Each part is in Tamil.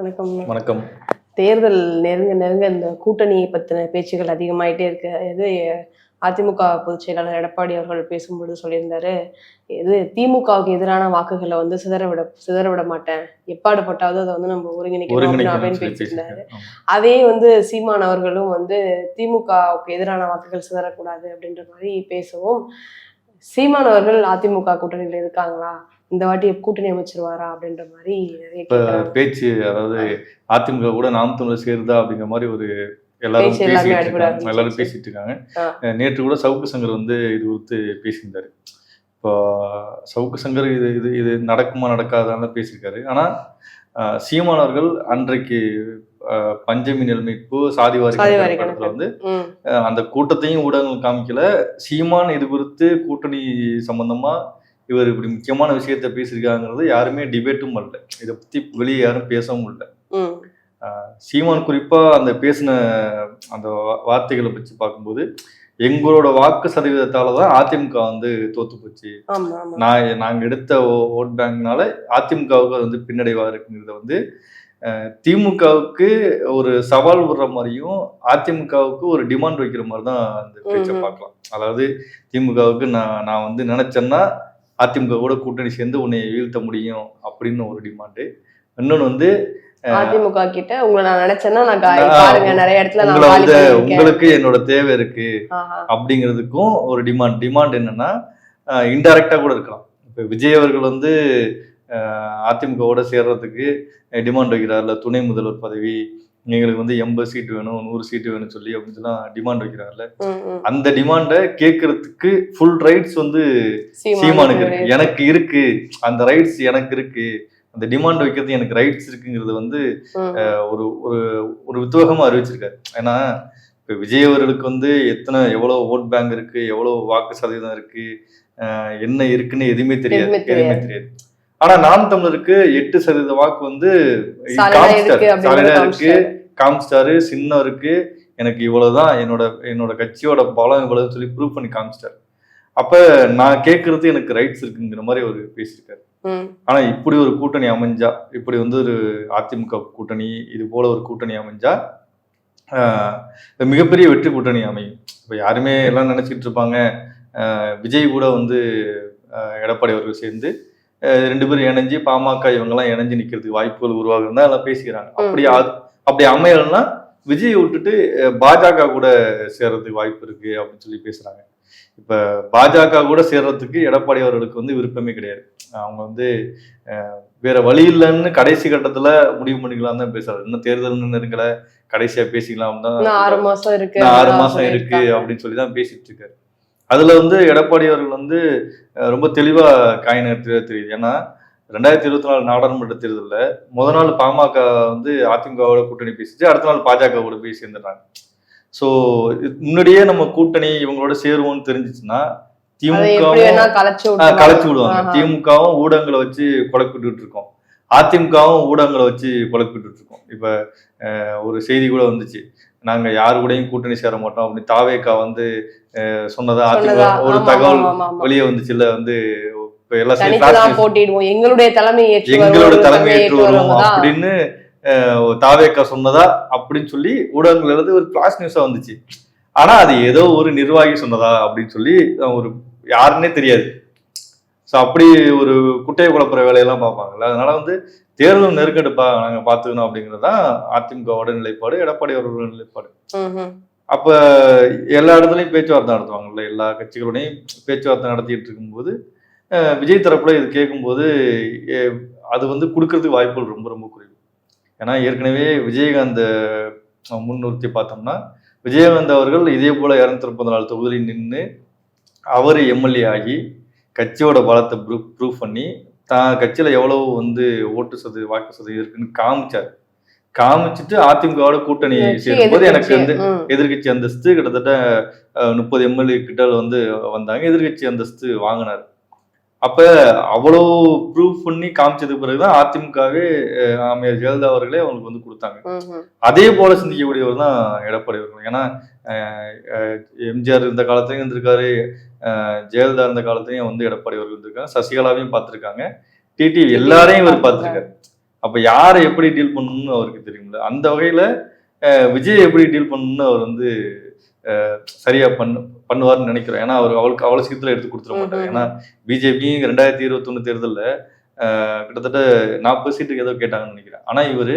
வணக்கம். வணக்கம். தேர்தல் நெருங்க நெருங்க இந்த கூட்டணியை பத்தின பேச்சுகள் அதிகமாயிட்டே இருக்கு. இது அதிமுக பொதுச் செயலாளர் எடப்பாடி அவர்கள் பேசும்பொழுது சொல்லியிருந்தாரு இது திமுகவுக்கு எதிரான வாக்குகளை வந்து சிதற விட சிதற விட மாட்டேன். எப்பாடு பட்டாவது அதை வந்து நம்ம ஒருங்கிணைக்கணும் அப்படின்னு. ஆமா. அதே வந்து சீமான் அவர்களும் வந்து திமுகவுக்கு எதிரான வாக்குகள் சிதறக்கூடாது அப்படின்ற மாதிரி பேசவும் சீமான் அவர்கள் அதிமுக கூட்டணியில இருக்காங்களா? இந்த வாட்டி கூட்டணி அமைச்சிருவாரா அப்படின்ற மாதிரி. பேச்சு அதாவது அதிமுக கூட நாம் தமிழர் சேருதா அப்படிங்கிற மாதிரி ஒரு எல்லாரும் பேசிட்டு இருக்காங்க. எல்லாரும் பேசிட்டு இருக்காங்க. நேற்று கூட சவுக்கு சங்கர் வந்து இது குறித்து பேசியிருந்தாரு. இப்போ சவுக்கு சங்கர் இது இது இது நடக்குமா நடக்காதான்னு பேசியிருக்காரு. ஆனா அஹ், சீமான் அவர்கள் அன்றைக்கு பஞ்சமி நிலைமைப்பு சாதிவாரி இடத்துல வந்து அந்த கூட்டத்தையும் ஊடகங்கள் காமிக்கல. சீமான் இது குறித்து கூட்டணி சம்பந்தமா இவர் இப்படி முக்கியமான விஷயத்த பேசியிருக்காங்கிறது யாருமே டிபேட்டும் பண்ணல இதை பத்தி வெளியே யாரும் பேசவும் இல்லை. சீமான் குறிப்பா அந்த பேசின அந்த வார்த்தைகளை வச்சு பார்க்கும்போது எங்களோட வாக்கு சதவீதத்தால தான் அதிமுக வந்து தோத்து போச்சு. நான் நாங்க எடுத்த ஓட் பேங்க்னால அதிமுகவுக்கு அது வந்து பின்னடைவா இருக்குங்கிறத வந்து திமுகவுக்கு ஒரு சவால் விடுற மாதிரியும் அதிமுகவுக்கு ஒரு டிமாண்ட் வைக்கிற மாதிரி தான் அந்த பேச்சை. பார்க்கலாம். அதாவது திமுகவுக்கு நான் நான் வந்து நினைச்சேன்னா அதிமுக கூட கூட்டணி சேர்ந்து உன்னை வீழ்த்த முடியும் அப்படின்னு ஒரு டிமாண்டு இன்னொன்னு வந்து அதிமுக கிட்ட உங்களை நான் நினைச்சேன்னா நான் பாருங்க நிறைய இடத்துல நான் வந்து. உங்களுக்கு என்னோட தேவை இருக்கு. அப்படிங்கிறதுக்கும் ஒரு டிமாண்ட் டிமாண்ட் என்னன்னா இன்டைரக்டா கூட இருக்கலாம் இப்போ விஜய் அவர்கள் வந்து அதிமுகவோட சேர்றதுக்கு டிமாண்ட் வைக்கிறார்ல துணை முதல்வர் பதவி எங்களுக்கு வந்து எண்பது சீட்டு வேணும் நூறு சீட்டு வேணும்னு சொல்லி அப்படின்னு சொல்லி டிமாண்ட் ம். அந்த டிமாண்டை கேட்கறதுக்கு ஃபுல் ரைட்ஸ் வந்து சீமானுக்கு இருக்கு. எனக்கு இருக்கு. அந்த ரைட்ஸ் எனக்கு இருக்கு. அந்த டிமாண்ட் வைக்கிறது எனக்கு ரைட்ஸ் இருக்குங்கிறது வந்து ஒரு ஒரு ஒரு உத்வேகமா அறிவிச்சிருக்காரு. ஏன்னா இப்ப விஜய் அவர்களுக்கு வந்து எத்தனை எவ்வளவு ஓட் பேங்க் இருக்கு எவ்வளவு வாக்கு சதவீதம் இருக்கு என்ன இருக்குன்னு எதுவுமே தெரியாது. எதுவுமே தெரியாது. ஆனா நாம் தமிழருக்கு எட்டு சதவீத வாக்கு வந்து சாலிடா இருக்கு. அப்படின்னு சாலிடா இருக்கு எனக்கு இவ்வளவுதான் என்னோட என்னோட கட்சியோட பலம் இவ்வளவு சொல்லி ப்ரூவ் பண்ணி காமிச்சிட்டாரு அப்ப நான் கேட்கறது எனக்கு ரைட்ஸ் இருக்குங்கிற மாதிரி ஒரு பேசியிருக்காரு. ஆனா இப்படி ஒரு கூட்டணி அமைஞ்சா இப்படி வந்து ஒரு அதிமுக கூட்டணி இது போல ஒரு கூட்டணி அமைஞ்சா மிகப்பெரிய வெற்றி கூட்டணி அமையும். இப்போ யாருமே எல்லாம் நினைச்சிட்டு இருப்பாங்க. விஜய் கூட வந்து எடப்பாடி அவர்கள் சேர்ந்து ரெண்டு பேரும் இணைஞ்சு பாமக இவங்கெல்லாம் இணைஞ்சு நிக்கிறதுக்கு வாய்ப்புகள் உருவாகுதுன்னு தான் எல்லாம் பேசிக்கிறாங்க. அப்படி அப்படி அமையலைன்னா விஜய் விட்டுட்டு பாஜக கூட சேர்றதுக்கு வாய்ப்பு இருக்கு அப்படின்னு சொல்லி பேசுறாங்க. இப்ப பாஜக கூட சேர்றதுக்கு எடப்பாடி அவர்களுக்கு வந்து விருப்பமே கிடையாது. அவங்க வந்து வேற வழி இல்லைன்னு கடைசி கட்டத்துல முடிவு பண்ணிக்கலாம் தான் பேசுறாரு. இன்னும் தேர்தல் நெருங்கல. கடைசியா பேசிக்கலாம் தான் ஆறு மாசம் இருக்கு. அப்படின்னு சொல்லி தான் பேசிட்டு இருக்காரு. அதுல வந்து எடப்பாடி அவர்கள் வந்து ரொம்ப தெளிவா காய் நகர்த்தி தெரியுது. ஏன்னா ரெண்டாயிரத்தி இருபத்தி நாலு நாடாளுமன்ற தேர்தலில் முத நாள் பாமக வந்து அதிமுகவோட கூட்டணி பேசிச்சு அடுத்த நாள் பாஜகவோட போய் சேர்ந்துடுறாங்க ஸோ முன்னாடியே நம்ம கூட்டணி இவங்களோட சேருவோம்னு தெரிஞ்சிச்சுன்னா திமுகவும் கலைச்சு விடுவாங்க. திமுகவும் ஊடகங்களை வச்சு குழப்பிட்டு இருக்கோம். அதிமுகவும் ஊடகங்களை வச்சு குழப்பிட்டு இருக்கோம். இப்ப ஒரு செய்தி கூட வந்துச்சு. நாங்க யாரு கூடயும் கூட்டணி சேர மாட்டோம் அப்படி தாவேக்கா வந்து சொன்னதா? ஒரு தகவல். வெளியே வந்து தான் flash news, போட்டிடுவோம் எங்களுடைய தலைமை எங்களோட தலைமை ஏற்று வருவோம்? அப்படின்னு தாவேக்கா சொன்னதா அப்படின்னு சொல்லி ஊடகங்கள் எழுதி ஒரு பிளாஸ் நியூஸா வந்துச்சு ஆனா அது ஏதோ ஒரு நிர்வாகி சொன்னதா அப்படின்னு சொல்லி ஒரு யாருன்னே தெரியாது ஸோ அப்படி ஒரு குட்டையை குழப்புற வேலையெல்லாம் பார்ப்பாங்கல்ல. அதனால வந்து தேர்தல் நெருக்கெடுப்பா நாங்க பாத்துக்கணும் அப்படிங்கிறது தான் அதிமுகவோட நிலைப்பாடு எடப்பாடி அவர்களோட நிலைப்பாடு. அப்ப எல்லா இடத்துலயும் பேச்சுவார்த்தை நடத்துவாங்கல்ல. எல்லா கட்சிகளோடையும் பேச்சுவார்த்தை நடத்திட்டு இருக்கும்போது விஜய் தரப்புல இது கேட்கும்போது அது வந்து கொடுக்கறதுக்கு வாய்ப்புகள் ரொம்ப ரொம்ப குறைவு. ஏன்னா ஏற்கனவே விஜயகாந்த் முன்னிறுத்தி பார்த்தோம்னா விஜயகாந்த் அவர்கள் இதே போல இரநூத்தி முப்பது நாலு தொகுதியில் நின்று அவர் எம்எல்ஏ ஆகி கட்சியோட பலத்தை ப்ரூவ் ப்ரூவ் பண்ணி தான் கட்சியில எவ்வளவு வந்து ஓட்டு சதவீத வாக்கு சதவீதம் இருக்குன்னு காமிச்சார். காமிச்சிட்டு அதிமுகவோட கூட்டணி கட்சி சேரும்போது எனக்கு வந்து. எதிர்கட்சி அந்தஸ்து கிட்டத்தட்ட முப்பது எம்எல்ஏ கிட்ட வந்து வந்தாங்க. எதிர்கட்சி அந்தஸ்து வாங்கினார். அப்ப அவ்வளோ ப்ரூவ் பண்ணி காமிச்சதுக்கு பிறகுதான் அதிமுகவே அஹ், அம்மையார் ஜெயலலிதா அவர்களே அவங்களுக்கு வந்து கொடுத்தாங்க. அதே போல சிந்திக்கக்கூடியவர் தான் எடப்பாடி அவர்கள். ஏன்னா எம்ஜிஆர் இருந்த காலத்துலயும் இருந்திருக்காரு. ஜெயலலிதா இருந்த காலத்துலயும் வந்து எடப்பாடி அவர்கள் இருந்திருக்காங்க. சசிகலாவையும் பார்த்திருக்காங்க. டிடிவி எல்லாரையும் இவர் பார்த்திருக்காரு. அப்ப யாரை எப்படி டீல் பண்ணணும்னு அவருக்கு தெரியும்ல? அந்த வகையில விஜய் எப்படி டீல் பண்ணணும்னு அவர் வந்து சரியா பண்ணு பண்ணுவார்னு நினைக்கிறேன் ஏன்னா அவர் அவளுக்கு அவ்வளவு சீக்கிரத்துல எடுத்து கொடுத்துட மாட்டார். ஏன்னா பிஜேபி ரெண்டாயிரத்தி இருபத்தொன்னு தேர்தல்ல கிட்டத்தட்ட நாற்பது சீட்டுக்கு ஏதோ கேட்டாங்கன்னு நினைக்கிறேன். ஆனா இவரு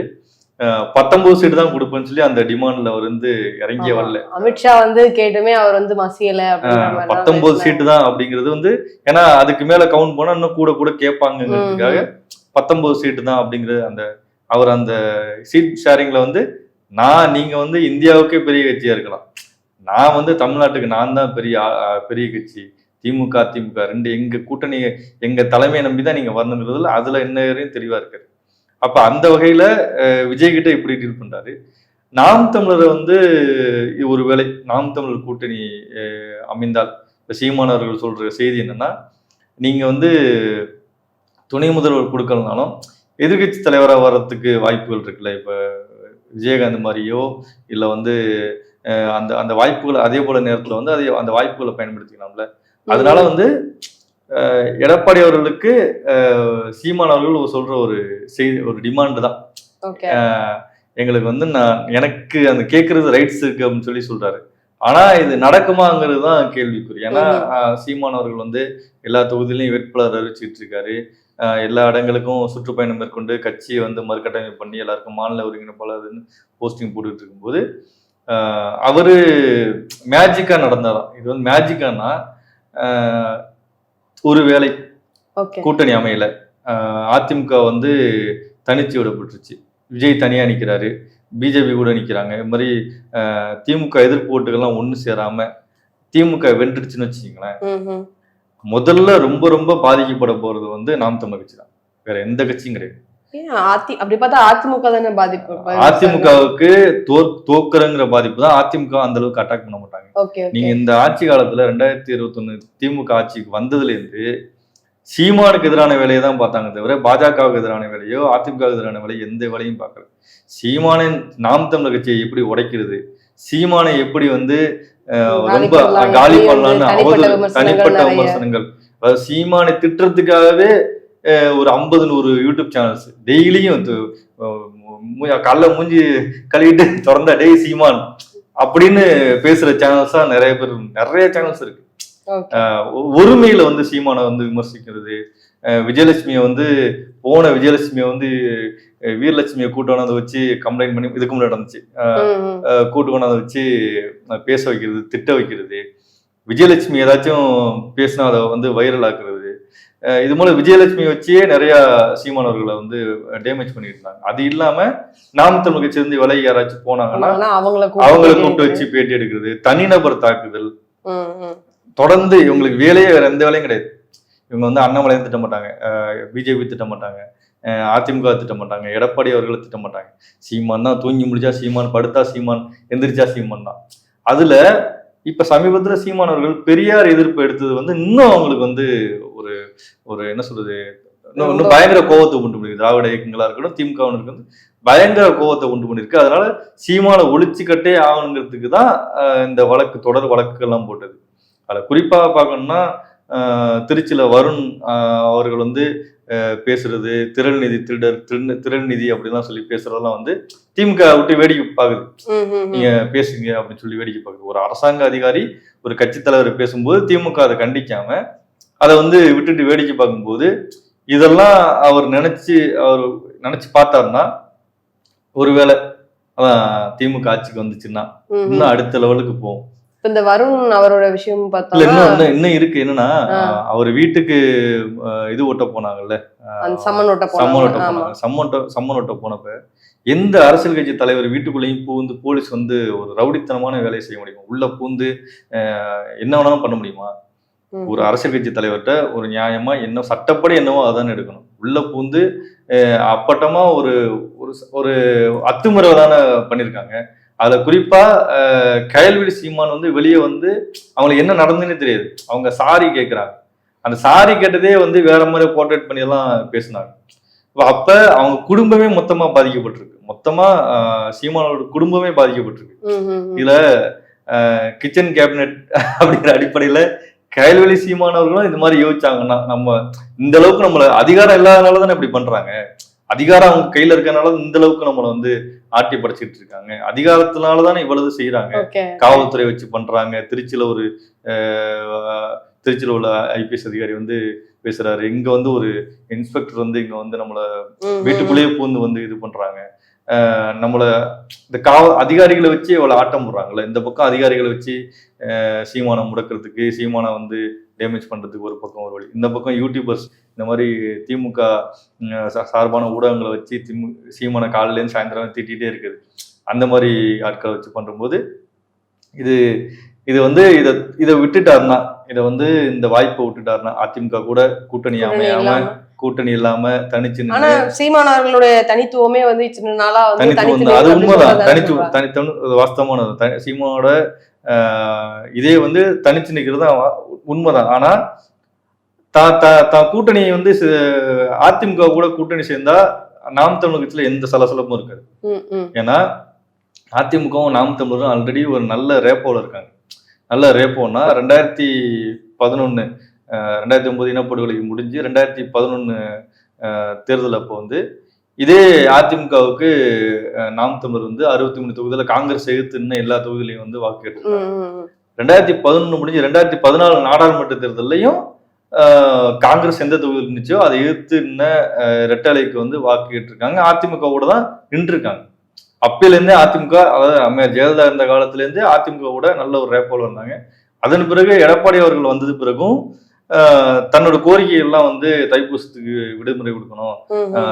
பத்தொன்பது சீட்டு தான் கொடுப்பேன்னு சொல்லி அந்த டிமாண்ட்ல அவர் வந்து இறங்கியே வரல. அமித்ஷா வந்து கேட்டுமே அவர் வந்து மசியல பத்தொன்பது. சீட்டு தான் அப்படிங்கிறது வந்து ஏன்னா அதுக்கு மேல கவுண்ட் போனா இன்னும் கூட கூட கேட்பாங்கிறதுக்காக பத்தொன்பது சீட்டு தான் அப்படிங்கிறது அந்த அவர் அந்த சீட் ஷேரிங்ல வந்து நான் நீங்க வந்து இந்தியாவுக்கே பெரிய கட்சியா இருக்கலாம். நான் வந்து தமிழ்நாட்டுக்கு நான் தான் பெரிய பெரிய கட்சி. திமுக அதிமுக ரெண்டு எங்க கூட்டணி எங்க தலைமையை நம்பி தான் நீங்க வரணுங்கிறதுல அதுல என்ன தெளிவா இருக்காரு. அப்ப அந்த வகையில விஜய் கிட்ட இப்படி டீல் பண்றாரு. நாம் தமிழரை வந்து ஒரு வேளை நாம் தமிழர் கூட்டணி அமைந்தால் இப்ப சீமானவர்கள் சொல்ற செய்தி என்னன்னா நீங்க வந்து துணை முதல்வர் கொடுக்கலனாலும் எதிர்க்கட்சி தலைவராக வர்றதுக்கு வாய்ப்புகள் இருக்குல்ல? இப்ப விஜயகாந்த் மாதிரியோ இல்லை வந்து அந்த அந்த வாய்ப்புகளை அதே போல நேரத்துல வந்து அதே அந்த வாய்ப்புகளை பயன்படுத்திக்கலாம்ல? அதனால வந்து எடப்பாடி அவர்களுக்கு சீமான் அவர்கள் சொல்ற ஒரு செய்தி ஒரு டிமாண்ட் தான். எங்களுக்கு வந்து நான் எனக்கு அந்த கேட்கறது ரைட்ஸ் இருக்கு அப்படின்னு சொல்லி சொல்றாரு. ஆனா இது நடக்குமாங்கிறது தான் கேள்விக்குறி. ஏன்னா சீமான் அவர்கள் வந்து எல்லா தொகுதியிலையும் வேட்பாளர் அறிவிச்சிட்டு இருக்காரு. எல்லா இடங்களுக்கும் சுற்றுப்பயணம் மேற்கொண்டு கட்சியை வந்து மறுகட்டமைப்பு பண்ணி எல்லாருக்கும் மாநில ஒருங்கிணைப்பாளர்னு போஸ்டிங் போட்டுட்டு இருக்கும்போது அவரு மேஜிக்கா நடந்தாராம். இது வந்து மேஜிக்கானா ஒரு வேளை ஓகே கூட்டணி அமையல. அதிமுக வந்து தனிச்சு விடப்பட்டுருச்சு. விஜய் தனியா நிக்கிறாரு. பிஜேபி கூட நிக்கிறாங்க. இது மாதிரி திமுக எதிர்ப்பு ஓட்டுகள்லாம் ஒண்ணு சேராம திமுக வென்றுடுச்சுன்னு வச்சுக்கோங்களேன். முதல்ல ரொம்ப ரொம்ப பாதிக்கப்பட போறது வந்து நாம் தமிழ் கட்சி தான். வேற எந்த கட்சியும் கிடையாது. அப்படி பார்த்தா அதிமுக தானே பாதிப்பு? அதிமுகவுக்கு தோக்குறங்கிற பாதிப்பு தான் அதிமுக அந்த அளவுக்கு அட்டாக் பண்ண மாட்டாங்க. நீங்க இந்த ஆட்சி காலத்துல ரெண்டாயிரத்தி இருபத்தொன்னு திமுக ஆட்சிக்கு வந்ததுல இருந்து சீமானுக்கு எதிரான வேலையை தான் பார்த்தாங்க தவிர பாஜகவுக்கு எதிரான வேலையோ அதிமுகவுக்கு எதிரான வேலையோ எந்த வேலையும் பார்க்கல. சீமானின் நாம் தமிழர் கட்சியை எப்படி உடைக்கிறது? சீமானை எப்படி வந்து ரொம்ப காலி பண்ணலாம்னு தனிப்பட்ட அவதூறு விமர்சனங்கள் தனிப்பட்ட. விமர்சனங்கள். அதாவது சீமானை திட்டுறதுக்காகவே ஒரு ஐம்பது நூறு யூடியூப் சேனல்ஸ் டெய்லியும் காலைல மூஞ்சி கழுவிட்டு திறந்தா டெய் சீமான் அப்படின்னு பேசுற சேனல்ஸ் நிறைய பேர் நிறைய சேனல்ஸ் இருக்கு. ஒருமையில வந்து சீமானை வந்து விமர்சிக்கிறது விஜயலட்சுமியை வந்து போன விஜயலட்சுமியை வந்து வீரலட்சுமியை கூட்டு கொண்டாந்து வச்சு கம்ப்ளைண்ட் பண்ணி இதுக்கு முன்னாடி நடந்துச்சு. கூட்டு கொண்டாந்து வச்சு பேச வைக்கிறது திட்ட வைக்கிறது. விஜயலட்சுமி ஏதாச்சும் பேசினா அதை வந்து வைரல் ஆக்குறது. இது மூலம் விஜயலட்சுமி வச்சே நிறைய சீமானவர்களை வந்து டேமேஜ் பண்ணிட்டு இருந்தாங்க அது இல்லாம நாம் தமிழ் கட்சி இருந்து விலை யாராச்சும் போனாங்கன்னா அவங்கள கூப்பிட்டு வச்சு பேட்டி எடுக்கிறது தனிநபர் தாக்குதல். தொடர்ந்து இவங்களுக்கு வேலையே வேற எந்த வேலையும் கிடையாது. இவங்க வந்து அண்ணாமலை திட்ட மாட்டாங்க பிஜேபி திட்ட மாட்டாங்க அஹ் அதிமுக திட்ட மாட்டாங்க எடப்பாடி அவர்களை திட்ட மாட்டாங்க. சீமான் தான் தூங்கி முடிச்சா சீமான் படுத்தா சீமான் எந்திரிச்சா சீமான் தான். அதுல இப்ப சமீபத்துல சீமான் அவர்கள் பெரியார் எதிர்ப்பு எடுத்தது வந்து இன்னும் அவங்களுக்கு வந்து ஒரு ஒரு என்ன சொல்றது இன்னும் இன்னும் பயங்கர கோவத்தை உண்டு பண்ணிருக்கு. திராவிட இயக்கங்களா இருக்கட்டும் திமுகவினருக்கு வந்து பயங்கர கோவத்தை உண்டு பண்ணிருக்கு. அதனால சீமானை ஒழிச்சுக்கட்டே ஆகணுங்கிறதுக்கு தான் இந்த வழக்கு தொடர் வழக்குகள்லாம் போட்டது. அதில் குறிப்பாக பார்க்கணும்னா திருச்சியில வருண் அவர்கள் வந்து பேசுறது திரள் நிதி திருடர் திரு திரள் நிதி அப்படிலாம் சொல்லி பேசுறதெல்லாம் வந்து திமுக விட்டு வேடிக்கை ம். நீங்க பேசுங்க அப்படின்னு சொல்லி வேடிக்கை பார்க்குது ஒரு அரசாங்க அதிகாரி ஒரு கட்சித் தலைவர் பேசும்போது திமுக அதை கண்டிக்காம அதை வந்து விட்டுட்டு வேடிக்கை பார்க்கும்போது இதெல்லாம் அவர் நினைச்சு அவர் நினைச்சு பார்த்தாருன்னா ஒருவேளை அதான் திமுக ஆட்சிக்கு வந்துச்சுன்னா. இன்னும் அடுத்த லெவலுக்கு போகும் இப்ப இந்த வருண் அவரோட விஷயம் பார்த்தோம்னா இன்னும் இன்னும் இருக்கு. என்னன்னா. அவர் வீட்டுக்கு இது ஓட்ட போனாங்கல்ல? சம்மன் ஓட்ட போனாங்க. சம்மன் சம்மன் ஓட்ட போனப்ப எந்த அரசியல் கட்சி தலைவர் வீட்டுக்குள்ளேயும் பூந்து போலீஸ் வந்து ஒரு ரவுடித்தனமான வேலையை செய்ய முடியுமா? உள்ள பூந்து என்ன வேணாலும் பண்ண முடியுமா. ஒரு அரசியல் கட்சி தலைவர்கிட்ட ஒரு நியாயமா என்ன சட்டப்படி என்னவோ அதான் எடுக்கணும். உள்ள பூந்து அப்பட்டமா ஒரு ஒரு ஒரு அத்துமுறை தானே பண்ணியிருக்காங்க. அதுல குறிப்பா கயல்விழி சீமான் வந்து வெளியே வந்து அவங்களுக்கு என்ன நடந்துன்னு தெரியாது. அவங்க சாரி கேட்குறாங்க அந்த சாரி கேட்டதே வந்து வேற மாதிரி போர்ட்ரேட் பண்ணி எல்லாம் பேசினாங்க. அப்ப- அவங்க குடும்பமே மொத்தமா பாதிக்கப்பட்டிருக்கு. மொத்தமா சீமானோட குடும்பமே பாதிக்கப்பட்டிருக்கு. இதுல கிச்சன் கேபினெட் அப்படிங்கிற அடிப்படையில கயல்வெளி சீமானவர்களும் இந்த மாதிரி யோசிச்சாங்கன்னா நம்ம இந்த அளவுக்கு நம்மள அதிகாரம் இல்லாதனால தானே இப்படி பண்றாங்க. அதிகாரம் அவங்க கையில இருக்கனால இந்த அளவுக்கு நம்மளை வந்து ஆட்டி படைச்சிட்டு இருக்காங்க. அதிகாரத்தினால தானே இவ்வளவு செய்யறாங்க காவல்துறை வச்சு பண்றாங்க. திருச்சியில ஒரு திருச்சியில உள்ள ஐபிஎஸ் அதிகாரி வந்து பேசுறாரு. இங்க வந்து ஒரு இன்ஸ்பெக்டர் வந்து இங்க வந்து நம்மள வீட்டுக்குள்ளேயே பூந்து வந்து இது பண்றாங்க. நம்மள இந்த காவ அதிகாரிகளை வச்சு இவ்வளவு ஆட்டம் போடுறாங்கல்ல. இந்த பக்கம் அதிகாரிகளை வச்சு அஹ் சீமானை முடக்கிறதுக்கு சீமானை வந்து டேமேஜ் பண்றதுக்கு ஒரு பக்கம் ஒரு வழி. இந்த பக்கம் யூடியூபர்ஸ் இந்த மாதிரி திமுக சார்பான ஊடகங்களை வச்சு திமு சீமானை காலையிலேருந்து சாயந்தரம் திட்டிகிட்டே இருக்குது. அந்த மாதிரி ஆட்களை வச்சு பண்ணும்போது இது இது வந்து இதை இதை விட்டுட்டாருன்னா இதை வந்து இந்த வாய்ப்பை விட்டுட்டாருன்னா அதிமுக கூட கூட்டணி அமையாம கூட்டணி இல்லாம தனிச்சு ஆனா சீமானவர்களுடைய தனித்துவமே வந்து இத்தனை நாளா வந்து தனித்துவம் தனித்து தான். அது உண்மைதான். தனித்து. தனித்தனு வாஸ்தவமானது. சீமானோட இதே வந்து தனிச்சு நிக்கிறது தான் வா- உண்மைதான். ஆனா தா தா தா கூட்டணி வந்து அதிமுக கூட கூட்டணி சேர்ந்தா நாம் தமிழ் கட்சியில எந்த சலசலப்பும் இருக்காது. ஏன்னா அதிமுகவும் நாம் தமிழரும் ஆல்ரெடி ஒரு நல்ல ரேப்போல இருக்காங்க. நல்ல ரேப்போன்னா ரெண்டாயிரத்தி பதினொன்று ரெண்டாயிரத்தி ஒன்பது இனப்படுகொலை முடிஞ்சு ரெண்டாயிரத்தி பதினொன்று தேர்தல் அப்போ வந்து இதே அதிமுகவுக்கு நாம் தமிழர் வந்து அறுபத்தி மூணு தொகுதியில் காங்கிரஸ் எதிர்த்து இன்னும் எல்லா தொகுதியிலையும் வந்து வாக்கு கேட்டு. ரெண்டாயிரத்தி பதினொன்று முடிஞ்சு ரெண்டாயிரத்தி பதினாலு நாடாளுமன்ற தேர்தல்லையும் ஆஹ், காங்கிரஸ் எந்த தொகுதியில் இருந்துச்சோ அதை எதிர்த்து ஆஹ், ரெட்டலைக்கு வந்து வாக்கு கேட்டிருக்காங்க. அதிமுக கூட தான் நின்றுருக்காங்க. அப்பிலேருந்தே அதிமுக அதாவது அம்மையார் ஜெயலலிதா இருந்த காலத்திலேருந்தே அதிமுக கூட நல்ல ஒரு ரேப்போல இருந்தாங்க அதன் பிறகு எடப்பாடி அவர்கள் வந்தது பிறகும் தன்னோட கோரிக்கை எல்லாம் வந்து தைப்பூசத்துக்கு விடுமுறை கொடுக்கணும்.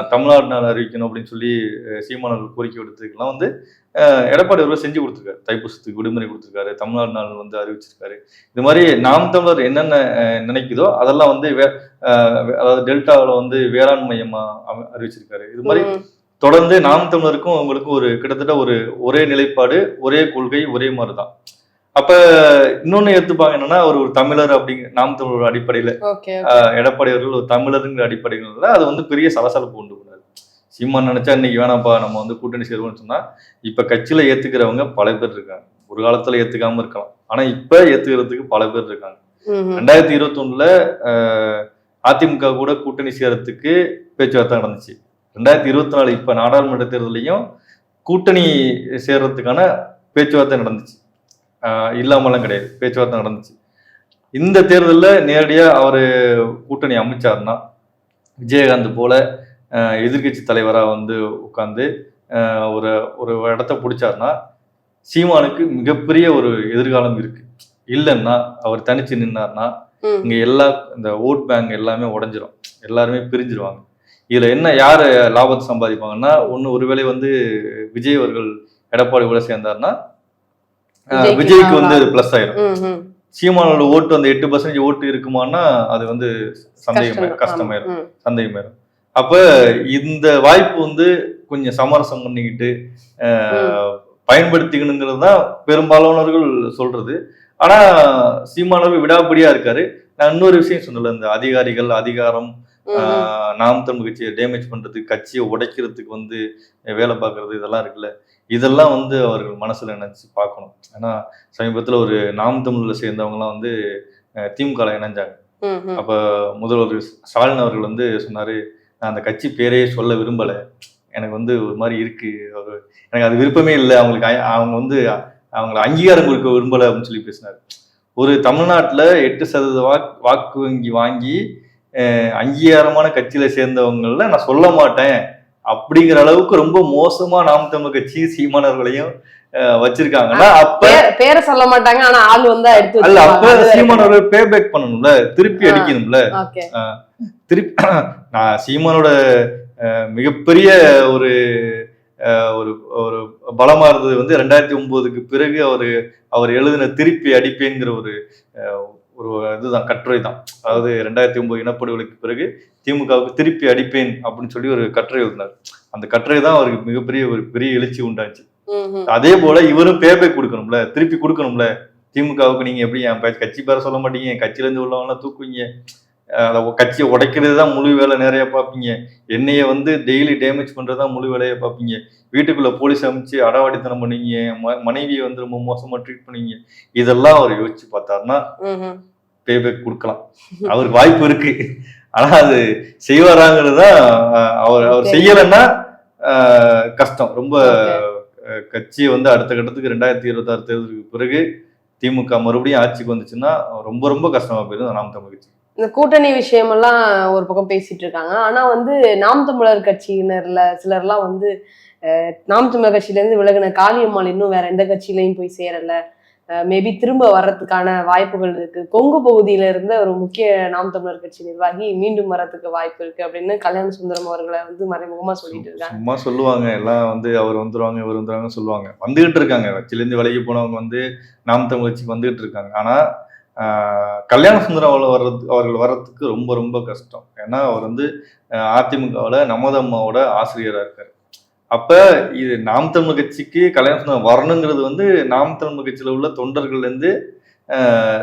தமிழ்நாடு நாள் அறிவிக்கணும் அப்படின்னு சொல்லி சீமானவர்கள் கோரிக்கை விடுத்ததுக்கெல்லாம் வந்து எடப்பாடி அவர்கள் செஞ்சு கொடுத்துருக்காரு. தைப்பூசத்துக்கு விடுமுறை கொடுத்துருக்காரு. தமிழ்நாடு நாள் வந்து அறிவிச்சிருக்காரு. இது மாதிரி நாம் தமிழர் என்னென்ன நினைக்குதோ அதெல்லாம் வந்து வே அதாவது டெல்டாவில் வந்து வேளாண் மையமா அம- அறிவிச்சிருக்காரு. இது மாதிரி தொடர்ந்து நாம் தமிழருக்கும் அவங்களுக்கும் ஒரு கிட்டத்தட்ட ஒரு ஒரே நிலைப்பாடு ஒரே கொள்கை ஒரே மாதிரி தான் அப்ப இன்னொன்னு எடுத்துப்பாங்க என்னன்னா அவர் ஒரு தமிழர் அப்படிங்கிற நாம் தமிழர் அடிப்படையில. எடப்பாடி அவர்கள் ஒரு தமிழருங்கிற அடிப்படையில் அது வந்து பெரிய சலசலப்பு உண்டு பண்ணாரு சீமான் நினைச்சா இன்னைக்கு வேணாம்ப்பா நம்ம வந்து கூட்டணி சேருவோம்னு சொன்னா இப்ப கட்சியில ஏத்துக்கிறவங்க பல பேர் இருக்காங்க. ஒரு காலத்துல ஏத்துக்காம இருக்கலாம். ஆனா இப்ப ஏத்துக்கிறதுக்கு பல பேர் இருக்காங்க. ரெண்டாயிரத்தி இருபத்தி அதிமுக கூட கூட்டணி சேரத்துக்கு பேச்சுவார்த்தை நடந்துச்சு. ரெண்டாயிரத்தி இருபத்தி நாலு இப்ப நாடாளுமன்ற தேர்தலையும் கூட்டணி சேர்றதுக்கான பேச்சுவார்த்தை நடந்துச்சு. இல்லாமலாம் கிடையாது. பேச்சுவார்த்தை நடந்துச்சு. இந்த தேர்தலில் நேரடியா அவர் கூட்டணி அமைச்சாருன்னா விஜயகாந்த் போல எதிர்கட்சி தலைவரா வந்து உட்காந்து ஒரு ஒரு இடத்த பிடிச்சாருன்னா சீமானுக்கு மிகப்பெரிய ஒரு எதிர்காலம் இருக்கு. இல்லைன்னா அவர் தனிச்சு நின்னார்னா. இங்க எல்லா இந்த ஓட் பேங்க் எல்லாமே உடைஞ்சிரும். எல்லாருமே பிரிஞ்சிருவாங்க. இதுல என்ன யாரு லாபத்தை சம்பாதிப்பாங்கன்னா ஒண்ணு ஒருவேளை வந்து விஜய் அவர்கள் எடப்பாடி கூட சேர்ந்தாருன்னா விஜய்க்கு வந்து லாபம். பிளஸ் ஆயிரும். சீமானோட ஓட்டு அந்த எட்டு பர்சன்டேஜ் ஓட்டு இருக்குமான்னா அது வந்து சந்தேகம் கஷ்டம். கஷ்டமாயிரும். சந்தேகமாயிரும் அப்ப இந்த வாய்ப்பு வந்து கொஞ்சம் சமரசம் பண்ணிக்கிட்டு பயன்படுத்திக்கணுங்கிறது தான் பெரும்பாலானவர்கள் சொல்றது ஆனா சீமானவர் விடாப்பிடியா இருக்காரு நான் இன்னொரு விஷயம் சொன்னல இந்த அதிகாரிகள் அதிகாரம் நாம் தமிழ் கட்சியை டேமேஜ் பண்றதுக்கு கட்சியை உடைக்கிறதுக்கு வந்து வேலை பார்க்கறது இதெல்லாம் இருக்குல்ல இதெல்லாம் வந்து அவர்கள் மனசுல நினைச்சு பார்க்கணும். ஏன்னா சமீபத்துல ஒரு நாம் தமிழ்ல சேர்ந்தவங்கலாம் வந்து அஹ், திமுக ல இணைஞ்சாங்க. அப்ப முதல்வர் ஸ்டாலின் அவர்கள் வந்து சொன்னாரு நான் அந்த கட்சி பேரையே சொல்ல விரும்பல. எனக்கு வந்து ஒரு மாதிரி இருக்கு. ஒரு எனக்கு அது விருப்பமே இல்லை. அவங்களுக்கு அவங்க வந்து அவங்கள அங்கீகாரம் கொடுக்க விரும்பல. அப்படின்னு சொல்லி பேசினாரு. ஒரு தமிழ்நாட்டுல எட்டு சதவீத வாக்கு வாக்கு வங்கி வாங்கி அங்கீகாரமான கட்சியில சேர்ந்தவங்கள நான் சொல்ல மாட்டேன். அப்படிங்கிற அளவுக்கு ரொம்ப மோசமா நாம் தமிழ் கட்சி சீமானவர்களையும் வச்சிருக்காங்கன்னா அப்ப பேர்- சொல்ல மாட்டாங்க ஆனா ஆள் வந்தா எடுத்து அல்ல அப்ப. சீமானவர்கள் பே பேக் பண்ணணும்ல திருப்பி. அடிக்கணும்ல திருப்பி நான் சீமானோட மிகப்பெரிய ஒரு ஒரு ஒரு பலமா இருந்தது வந்து ரெண்டாயிரத்தி ஒன்பதுக்கு பிறகு அவர் அவர் எழுதின திருப்பி அடிப்பேங்கிற ஒரு ஒரு இதுதான் கட்டுரை தான் அதாவது ரெண்டாயிரத்தி ஒன்பது இனப்படுகொலைக்கு பிறகு திமுகவுக்கு திருப்பி அடிப்பேன் அப்படின்னு சொல்லி ஒரு கட்டுரை எழுதினார். அந்த கட்டுரை தான் அவருக்கு மிகப்பெரிய ஒரு பெரிய எழுச்சி உண்டாச்சு. அதே போல இவரும் பேபேக் கொடுக்கணும்ல திருப்பி கொடுக்கணும்ல. திமுகவுக்கு நீங்க எப்படி என் கட்சி பேர சொல்ல மாட்டீங்க என் கட்சியில இருந்து உள்ளவங்களாம் தூக்குவீங்க. கட்சியை உடைக்கிறது தான் முழு வேலை நிறைய பார்ப்பீங்க. என்னைய வந்து டெய்லி டேமேஜ் பண்றது தான் முழு வேலையை பார்ப்பீங்க. வீட்டுக்குள்ள போலீஸ் அமைச்சு அடாவடித்தனம் பண்ணீங்க மனைவியை வந்து ரொம்ப மோசமா ட்ரீட் பண்ணீங்க இதெல்லாம் அவர் யோசிச்சு பார்த்தாருன்னா. பேபேக் கொடுக்கலாம். அவருக்கு வாய்ப்பு இருக்கு. ஆனா அது செய்வாராங்கிறது தான் அவர் அவர். செய்யலைன்னா கஷ்டம். ரொம்ப கட்சி வந்து அடுத்த கட்டத்துக்கு ரெண்டாயிரத்தி இருபத்தாறு தேர்தலுக்கு பிறகு திமுக மறுபடியும் ஆட்சிக்கு வந்துச்சுன்னா ரொம்ப ரொம்ப கஷ்டமா போயிடும் நாம் தமிழ் கட்சி. இந்த கூட்டணி விஷயமெல்லாம் ஒரு பக்கம் பேசிட்டு இருக்காங்க. ஆனா வந்து நாம் தமிழர் கட்சியினர்ல சிலர்லாம் வந்து நாம் தமிழர் கட்சியில இருந்து விலகின காளியம்மாள் இன்னும் வேற எந்த கட்சியிலையும் போய் சேரல. மேபி திரும்ப வர்றதுக்கான வாய்ப்புகள் இருக்கு. கொங்கு பகுதியில இருந்த ஒரு முக்கிய நாம் தமிழர் கட்சி நிர்வாகி மீண்டும் வர்றதுக்கு வாய்ப்பு இருக்கு அப்படின்னு கல்யாண சுந்தரம் அவர்களை வந்து மறைமுகமா சொல்லிட்டு இருக்காங்க. சும்மா சொல்லுவாங்க. எல்லாம் வந்து அவர் வந்துருவாங்க இவர் வந்துருவாங்கன்னு சொல்லுவாங்க. வந்துகிட்டு இருக்காங்க. கட்சியிலேருந்து விலகி போனவங்க வந்து நாம் தமிழ் கட்சிக்கு வந்துகிட்டு இருக்காங்க. ஆனா கல்யாண சுந்தரம் அவர்கள் வர்றது அவர்கள் வர்றதுக்கு ரொம்ப ரொம்ப கஷ்டம். ஏன்னா அவர் வந்து ஆஹ், அதிமுகவுல நமதம்மாவோட ஆசிரியரா இருக்காரு. அப்ப இது நாம் தமிழ் கட்சிக்கு கல்யாண சுந்தரம் வரணுங்கிறது வந்து நாம் தமிழ் கட்சியில உள்ள தொண்டர்கள்ல இருந்து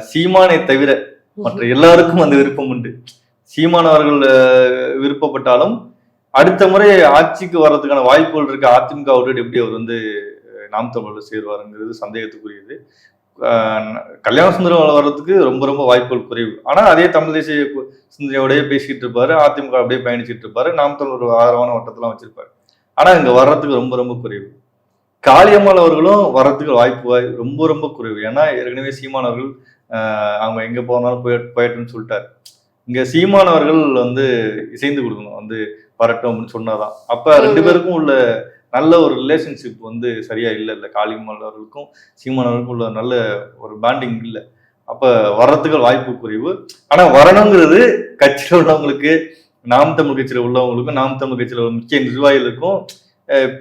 சீமானை தவிர மற்ற எல்லாருக்கும் அந்த விருப்பம் உண்டு. சீமான் அவர்கள் அஹ், விருப்பப்பட்டாலும் அடுத்த முறை ஆட்சிக்கு வர்றதுக்கான வாய்ப்புகள் இருக்கு அதிமுக விட்டு எப்படி அவர் வந்து நாம் தமிழ்ல சேருவாருங்கிறது சந்தேகத்துக்குரியது. கல்யாண சுந்தரம் வர்றதுக்கு ரொம்ப ரொம்ப வாய்ப்புகள் குறைவு. ஆனா அதே தமிழ் தேசிய சிந்தனையோடய பேசிட்டு இருப்பாரு அதிமுக அப்படியே பயணிச்சிட்டு இருப்பாரு நாம் தமிழ் ஒரு ஆதரவான வட்டத்தெல்லாம் வச்சிருப்பாரு. ஆனா இங்க வர்றதுக்கு ரொம்ப ரொம்ப குறைவு. காளியம்மாள் அவர்களும் வர்றதுக்கு வாய்ப்பு வாய்- ரொம்ப ரொம்ப குறைவு. ஏன்னா ஏற்கனவே சீமானவர்கள் அவங்க எங்க போனாலும் போய் போயிட்டுன்னு சொல்லிட்டாரு. இங்க சீமானவர்கள் வந்து இசைந்து கொடுக்கணும். வந்து வரட்டும் அப்படின்னு சொன்னாதான் அப்ப ரெண்டு பேருக்கும் உள்ள நல்ல ஒரு ரிலேஷன்ஷிப் வந்து சரியா இல்லை இல்லை. காளியம்மாள் அவர்களுக்கும் சீமானவர்களுக்கும் உள்ள நல்ல ஒரு பாண்டிங் இல்லை. அப்ப வர்றதுக்கு வாய்ப்பு குறைவு. ஆனா வரணுங்கிறது கட்சியில் உள்ளவங்களுக்கு நாம் தமிழ் கட்சியில உள்ளவங்களுக்கும் நாம் தமிழ் கட்சியில உள்ள முக்கிய நிர்வாகிகளுக்கும்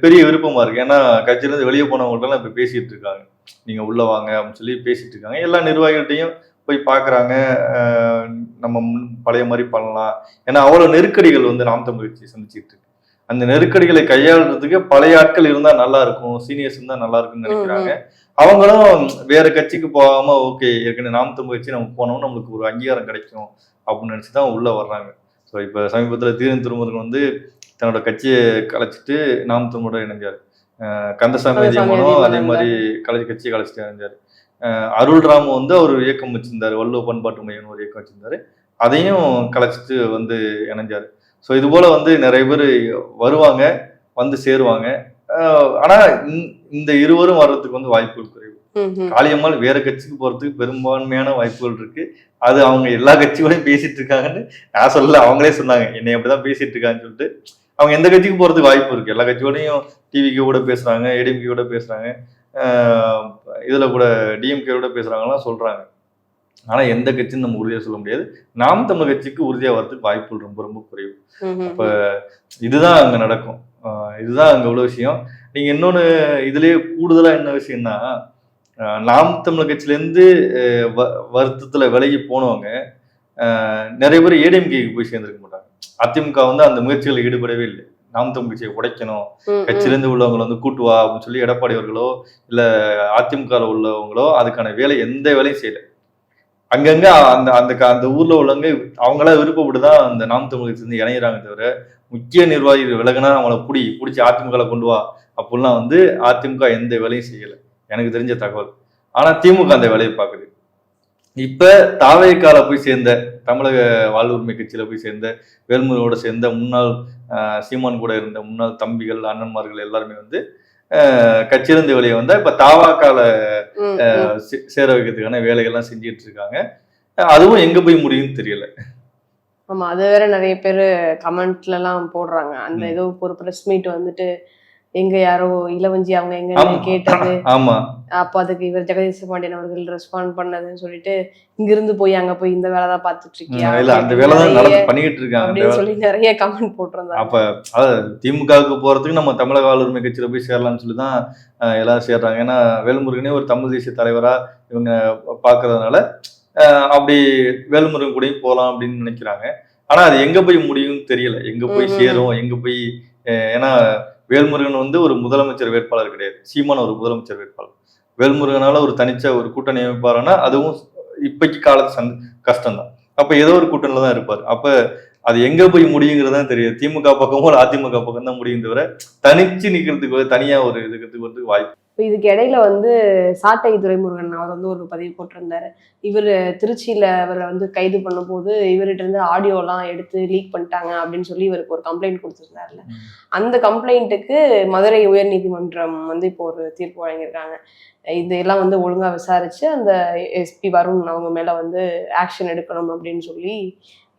பெரிய விருப்பமா இருக்கு. ஏன்னா கட்சியில இருந்து வெளியே போனவங்கள்ட்ட இப்ப பேசிட்டு இருக்காங்க. நீங்க உள்ள வாங்க அப்படின்னு சொல்லி பேசிட்டு இருக்காங்க. எல்லா நிர்வாகிகள்ட்டையும் போய் பாக்குறாங்க. அஹ், நம்ம பழைய மாதிரி பண்ணலாம். ஏன்னா அவ்வளவு நெருக்கடிகள் வந்து நாம் தமிழ் கட்சி சந்திச்சிட்டு இருக்கு. அந்த நெருக்கடிகளை கையாளுறதுக்கு பழைய ஆட்கள் இருந்தா நல்லா இருக்கும். சீனியர்ஸ் இருந்தா நல்லா இருக்கும்னு நினைக்கிறாங்க. அவங்களும் வேற கட்சிக்கு போகாம ஓகே ஏற்கனவே நாம் தமிழ் கட்சி நம்ம போனோம்னா நம்மளுக்கு ஒரு அங்கீகாரம் கிடைக்கும் அப்படின்னு நினைச்சு தான் உள்ள வர்றாங்க. ஸோ இப்போ சமீபத்தில் தீரன் திருமுருகன் வந்து தன்னோட கட்சியை கலைச்சிட்டு நாம் தமிழோட இணைஞ்சார். கந்தசாமி அதியமான் அதே மாதிரி கலை கட்சியை கலைச்சிட்டு இணைஞ்சார். அருள் ராமு வந்து அவர் இயக்கம் வச்சிருந்தாரு. வள்ளுவ பண்பாட்டு மையம்னு ஒரு இயக்கம் வச்சிருந்தாரு. அதையும் கலைச்சிட்டு வந்து இணைஞ்சாரு. ஸோ இது போல வந்து நிறைய பேர் வருவாங்க வந்து சேருவாங்க. ஆனா இந்த- இருவரும் வர்றதுக்கு வந்து வாய்ப்புகள் குறைவு. காளியம்மாள் வேற கட்சிக்கு போறதுக்கு பெரும்பான்மையான வாய்ப்புகள் இருக்கு. அது அவங்க எல்லா கட்சியோடையும் பேசிட்டு இருக்காங்கன்னு நான் சொல்லல அவங்களே சொன்னாங்க. என்னை அப்படிதான் பேசிட்டு இருக்கான்னு சொல்லிட்டு. அவங்க எந்த கட்சிக்கு போறதுக்கு வாய்ப்பு இருக்கு. எல்லா கட்சியோடையும் டிவிக்கு கூட பேசுறாங்க ஏடிஎம்கே கூட பேசுறாங்க இதுல கூட டிஎம்கே கூட பேசுறாங்கலாம் சொல்றாங்க. ஆனா எந்த கட்சின்னு நம்ம உறுதியா சொல்ல முடியாது. நாம் தமிழ் கட்சிக்கு உறுதியா வர்றதுக்கு வாய்ப்புகள் ரொம்ப ரொம்ப குறைவு. அப்ப இதுதான் அங்க நடக்கும். இதுதான் அங்க உள்ள விஷயம். நீங்க இன்னொன்னு இதுலயே கூடுதலா என்ன விஷயம்னா நாம் தமிழர் கட்சியில இருந்து ஆஹ் வ- வருத்தத்துல விலகி போனவங்க நிறைய பேர் ஏடிஎம்கேக்கு போய் சேர்ந்திருக்க மாட்டாங்க. அதிமுக வந்து அந்த முயற்சிகளில் ஈடுபடவே இல்லை. நாம் தமிழ் கட்சியை உடைக்கணும். கட்சியிலேருந்து உள்ளவங்களை வந்து கூட்டு வா அப்படின்னு சொல்லி எடப்பாடி அவர்களோ இல்ல அதிமுக உள்ளவங்களோ அதுக்கான வேலை எந்த வேலையும் செய்யல. அங்கங்க அந்த அந்த க- அந்த ஊர்ல உள்ளவங்க அவங்களா விருப்பப்பட்டு தான் அந்த நாம் தமிழகத்துல இருந்து இணையிறாங்க தவிர முக்கிய நிர்வாகிகள் விலகுனா அவங்கள புடி பிடிச்சி அதிமுக கொண்டு வா. அப்படிலாம் வந்து அதிமுக எந்த வேலையும் செய்யல. எனக்கு தெரிஞ்ச தகவல். ஆனா திமுக அந்த வேலையை பார்க்குது. இப்ப தாவேக்கால போய் சேர்ந்த தமிழக வாழ்வுரிமை கட்சியில போய் சேர்ந்த வேல்முருகோட சேர்ந்த முன்னாள் சீமான் கூட இருந்த முன்னாள் தம்பிகள் அண்ணன்மார்கள் எல்லாருமே வந்து கட்சியிலிருந்து வெளியே வந்தா இப்ப தாவாக்கால சேர வைக்கிறதுக்கான வேலைகள்லாம் செஞ்சிட்டு இருக்காங்க அதுவும் எங்க போய் முடியும்னு தெரியல. ஆமா அது வேற நிறைய பேர் கமெண்ட்ல எல்லாம் போடுறாங்க. அந்த. ஏதோ ஒரு ப்ரெஸ் மீட் வந்துட்டு எங்க யாரோ இளவஞ்சி அவங்க எங்க. கேட்டது. ஆமா. அப்போ அதுக்கு இவர் ஜெகதீச பாண்டியன் அவர்கள் ரெஸ்பாண்ட் பண்ணதுன்னு சொல்லிட்டு இங்கிருந்து போய் அங்க போய் இந்த வேலை தான் பார்த்துட்டு இருக்கியா இல்ல அந்த வேலை தான் நடந்து பண்ணிக்கிட்டு இருக்காங்க. அப்படின்னு. சொல்லி நிறைய கமெண்ட் போட்டிருந்தாங்க. அப்ப அதாவது திமுகவுக்கு போறதுக்கு நம்ம தமிழக ஆளுரிமை கட்சியில போய் சேரலாம்னு சொல்லி தான் எல்லாரும் சேர்றாங்க. ஏன்னா வேல்முருகனே ஒரு தமிழ் தேசிய தலைவரா இவங்க பாக்குறதுனால அப்படி வேல்முருகன் கூடயும் போகலாம் அப்படின்னு நினைக்கிறாங்க. ஆனா அது எங்க போய் முடியும்னு தெரியல. எங்க போய். சேரும்? எங்க போய் ஏன்னா வேல்முருகன் வந்து ஒரு முதலமைச்சர் வேட்பாளர் கிடையாது. சீமான் ஒரு முதலமைச்சர் வேட்பாளர். வேல்முருகனால ஒரு தனிச்ச ஒரு கூட்டணி அமைப்பாருன்னா அதுவும் இப்பைக்கு காலத்து சந் கஷ்டம்தான். அப்ப ஏதோ ஒரு கூட்டணியில தான் இருப்பார். அப்ப அது எங்க போய் முடியுங்கிறதா தெரியும் திமுக பக்கமும் அதிமுக பக்கம் தான் முடியும் தவிர தனிச்சு நிக்கிறதுக்கு தனியா ஒரு இதுக்கு வந்து வாய்ப்பு இப்போ இதுக்கு இடையில வந்து சாட்டை துரைமுருகன் அவர் வந்து ஒரு பதிவு போட்டிருந்தாரு. இவர் திருச்சியில அவரை வந்து கைது பண்ணும்போது இவர்கிட்ட இருந்து ஆடியோலாம் எடுத்து லீக் பண்ணிட்டாங்க அப்படின்னு சொல்லி இவருக்கு ஒரு கம்ப்ளைண்ட் கொடுத்துருந்தாருல. அந்த கம்ப்ளைண்ட்டுக்கு மதுரை உயர்நீதிமன்றம் வந்து இப்போ ஒரு தீர்ப்பு வழங்கியிருக்காங்க. இதெல்லாம் வந்து ஒழுங்கா விசாரிச்சு அந்த எஸ்பி வருண் அவங்க மேல வந்து ஆக்ஷன் எடுக்கணும் அப்படின்னு சொல்லி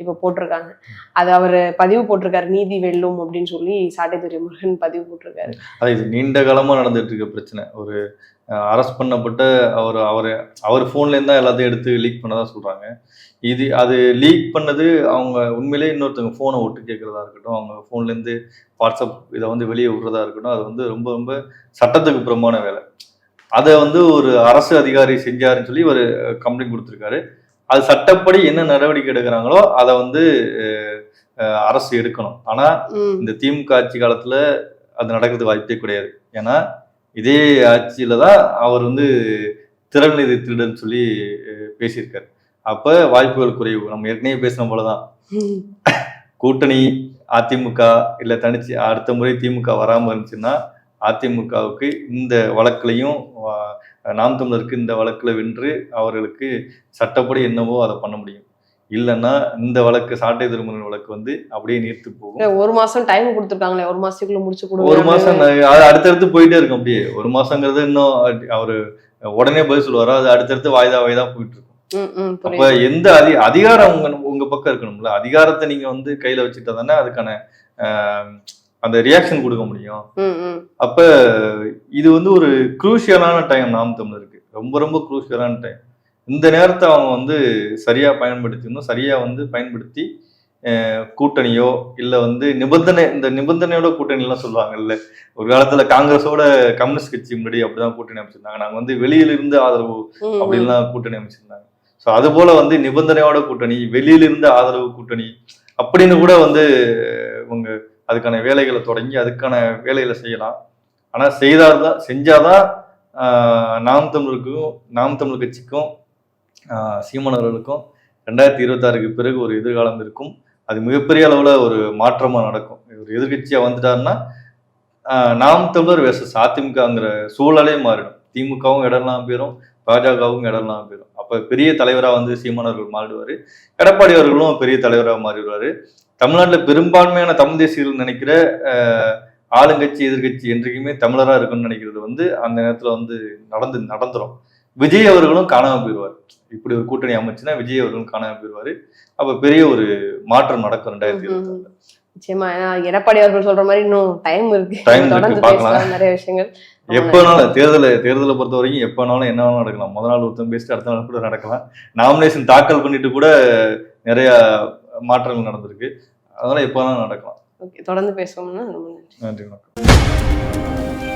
இப்போ போட்டிருக்காங்க. அது அவர் பதிவு போட்டிருக்காரு நீதி வெல்லும் அப்படின்னு சொல்லி சாட்டை முருகன் பதிவு போட்டிருக்காரு. அது இது நீண்ட காலமாக நடந்துட்டு இருக்க பிரச்சனை. ஒரு அரெஸ்ட் பண்ணப்பட்ட அவர் அவர் அவர் ஃபோன்லேருந்து தான் எல்லாத்தையும் எடுத்து லீக் பண்ணதான் சொல்கிறாங்க இது அது லீக் பண்ணது அவங்க உண்மையிலேயே இன்னொருத்தவங்க ஃபோனை ஒட்டு கேட்குறதா இருக்கட்டும் அவங்க ஃபோன்லேருந்து வாட்ஸ்அப் இதை வந்து வெளியே விடுறதா இருக்கட்டும் அது வந்து ரொம்ப ரொம்ப சட்டத்துக்கு புறம்பான வேலை. அதை வந்து ஒரு அரசு அதிகாரி செஞ்சாருன்னு சொல்லி ஒரு கம்ப்ளைண்ட் கொடுத்துருக்காரு. அது சட்டப்படி என்ன நடவடிக்கை எடுக்கிறாங்களோ அதை வந்து அரசு எடுக்கணும். ஆனா இந்த திமுக ஆட்சி காலத்துல அது நடக்கிறதுக்கு வாய்ப்பே கிடையாது. ஏன்னா இதே ஆட்சியில தான் அவர் வந்து திறன்நிதி திருடன் சொல்லி பேசியிருக்காரு. அப்ப வாய்ப்புகள் குறைவு. நம்ம ஏற்கனவே பேசின போலதான். கூட்டணி அதிமுக இல்ல தனிச்சு அடுத்த முறை திமுக வராம இருந்துச்சுன்னா அதிமுகவுக்கு இந்த வழக்குலையும் நாம் தமிழருக்கு இந்த வழக்குல வென்று அவர்களுக்கு சட்டப்படி என்னவோ அதை பண்ண முடியும். இல்லைன்னா இந்த வழக்கு சாட்டை திருமண வழக்கு வந்து அப்படியே நீர்த்து போகும். ஒரு மாசம் டைம் கொடுத்துருக்காங்களே ஒரு மாசத்துக்குள்ள முடிச்சு கொடுங்க. ஒரு மாசம் அடுத்தடுத்து போயிட்டே இருக்கும் அப்படியே. ஒரு மாசங்கிறது இன்னும் அவரு உடனே பதில் சொல்லுவாரோ? அது அடுத்தடுத்து வாய்தா வாய்தா போயிட்டு இருக்கும். அப்ப. எந்த அதி அதிகாரம் உங்க உங்க பக்கம் இருக்கணும்ல? அதிகாரத்தை நீங்க வந்து கையில வச்சுட்டா தானே அதுக்கான ஆஹ், அந்த ரியாக்ஷன் கொடுக்க முடியும். அப்ப இது வந்து ஒரு குரூஷியலான டைம் நாம் தமிழருக்கு. ரொம்ப ரொம்ப குரூஷியலான டைம் இந்த நேரத்தை அவங்க வந்து சரியா பயன்படுத்திக்கணும் சரியா வந்து பயன்படுத்தி கூட்டணியோ இல்ல வந்து நிபந்தனை இந்த நிபந்தனையோட கூட்டணி எல்லாம் சொல்லுவாங்கல்ல. ஒரு காலத்துல காங்கிரஸோட கம்யூனிஸ்ட் கட்சி முன்னாடி அப்படிதான் கூட்டணி அமைச்சிருந்தாங்க. நாங்க வந்து வெளியில இருந்து ஆதரவு. அப்படின்லாம் கூட்டணி அமைச்சிருந்தாங்க. ஸோ அது போல வந்து நிபந்தனையோட கூட்டணி வெளியில இருந்து ஆதரவு கூட்டணி அப்படின்னு கூட வந்து இவங்க அதுக்கான வேலைகளை தொடங்கி அதுக்கான வேலைகளை செய்யலாம். ஆனால் செய்தால் தான் செஞ்சாதான் தான் நாம் தமிழருக்கும் நாம் தமிழ் கட்சிக்கும் சீமானவர்களுக்கும் ரெண்டாயிரத்தி இருபத்தாறுக்கு பிறகு ஒரு எதிர்காலம் இருக்கும். அது மிகப்பெரிய அளவில் ஒரு மாற்றமாக நடக்கும். ஒரு எதிர்கட்சியாக வந்துட்டாருன்னா நாம் தமிழர் வேசஸ் அதிமுகங்கிற சூழலே மாறிடும். திமுகவும் இடம்லாம் போயிடும் பாஜகவும் இடம்லாம் போயிடும் அப்ப பெரிய தலைவரா வந்து சீமானவர்கள் மாறிடுவாரு. எடப்பாடி அவர்களும் பெரிய தலைவரா மாறிடுவாரு. தமிழ்நாட்டுல பெரும்பான்மையான தமிழ் தேசியர்கள் நினைக்கிற ஆளுங்கட்சி எதிர்கட்சி என்றைக்குமே தமிழரா இருக்கும்னு நினைக்கிறது வந்து அந்த நேரத்துல வந்து நடந்து நடந்துரும். விஜய் அவர்களும் காணாம போயிடுவார். இப்படி ஒரு கூட்டணி அமைச்சுன்னா விஜய் அவர்களும் காணாம போயிடுவாரு. அப்ப பெரிய ஒரு மாற்றம் நடக்கும் ரெண்டாயிரத்தி. இருபத்தி நிச்சயமா. எடப்பாடி அவர்கள் சொல்ற மாதிரி இன்னும் டைம் இருக்கு. தொடர்ந்து. பேசலாம். நிறைய விஷயங்கள். எப்ப வேணாலும் தேர்தலை தேர்தலை பொறுத்த வரைக்கும் எப்ப வேணாலும் என்ன வேணாலும் நடக்கலாம். முதல் நாள் ஒருத்தன் பேசிட்டு அடுத்த நாள் கூட நடக்கலாம். நாமினேஷன் தாக்கல் பண்ணிட்டு கூட நிறைய மாற்றங்கள் நடந்திருக்கு. அதனால எப்ப வேணாலும் நடக்கலாம். ஓகே தொடர்ந்து பேசுவோம்னா ரொம்ப நன்றி. நன்றி வணக்கம்.